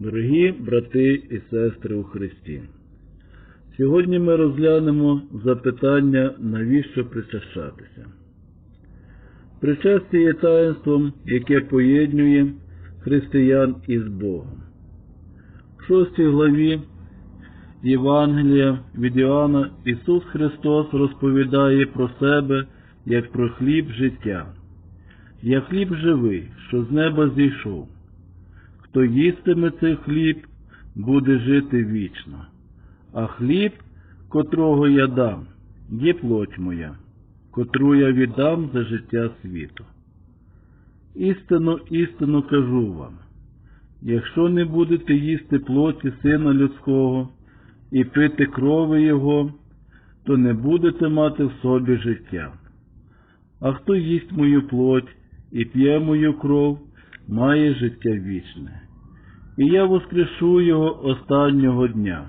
Дорогі брати і сестри у Христі, сьогодні ми розглянемо запитання, навіщо причащатися. Причастя є таїнством, яке поєднує християн із Богом. В шостій главі Євангелія від Іоанна Ісус Христос розповідає про себе як про хліб життя. Я хліб живий, що з неба зійшов. Хто їстиме цей хліб, буде жити вічно, а хліб, котрого я дам, є плоть моя, котру я віддам за життя світу. Істину, істину кажу вам, якщо не будете їсти плоті Сина Людського і пити крови Його, то не будете мати в собі життя. А хто їсть мою плоть і п'є мою кров, має життя вічне. І я воскрешу його останнього дня,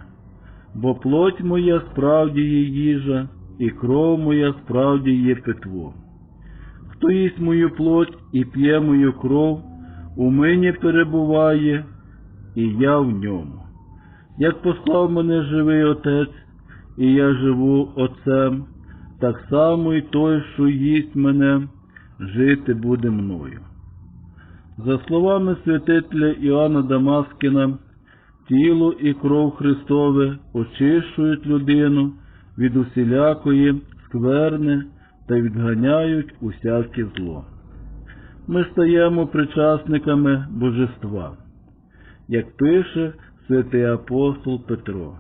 бо плоть моя справді є їжа, і кров моя справді є питво. Хто їсть мою плоть і п'є мою кров, у мені перебуває, і я в ньому. Як послав мене живий Отець, і я живу Отцем, так само і той, що їсть мене, жити буде мною. За словами святителя Іоанна Дамаскіна, тіло і кров Христове очищують людину від усілякої скверни та відганяють усяке зло. Ми стаємо причасниками Божества, як пише святий апостол Петро,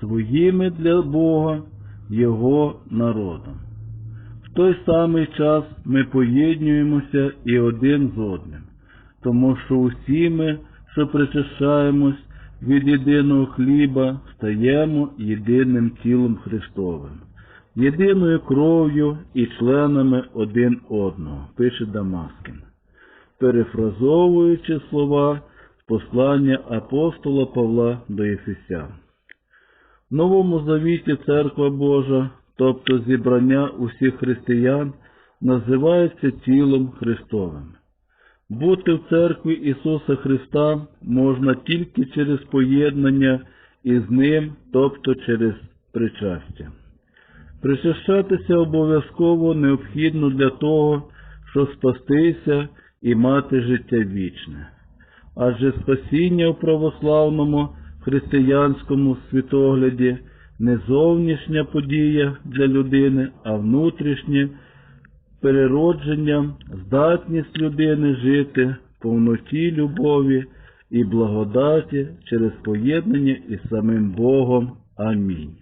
своїми для Бога, Його народом. В той самий час ми поєднуємося і один з одним, тому що усі ми, що причащаємось від єдиного хліба, стаємо єдиним тілом Христовим, єдиною кров'ю і членами один одного, пише Дамаскін, перефразовуючи слова послання апостола Павла до Ефесян. В Новому Завіті Церква Божа тобто зібрання усіх християн, називається тілом Христовим. Бути в церкві Ісуса Христа можна тільки через поєднання із Ним, тобто через причастя. Причащатися обов'язково необхідно для того, щоб спастися і мати життя вічне. Адже спасіння в православному християнському світогляді не зовнішня подія для людини, а внутрішнє переродження, здатність людини жити в повноті любові і благодаті через поєднання із самим Богом. Амінь.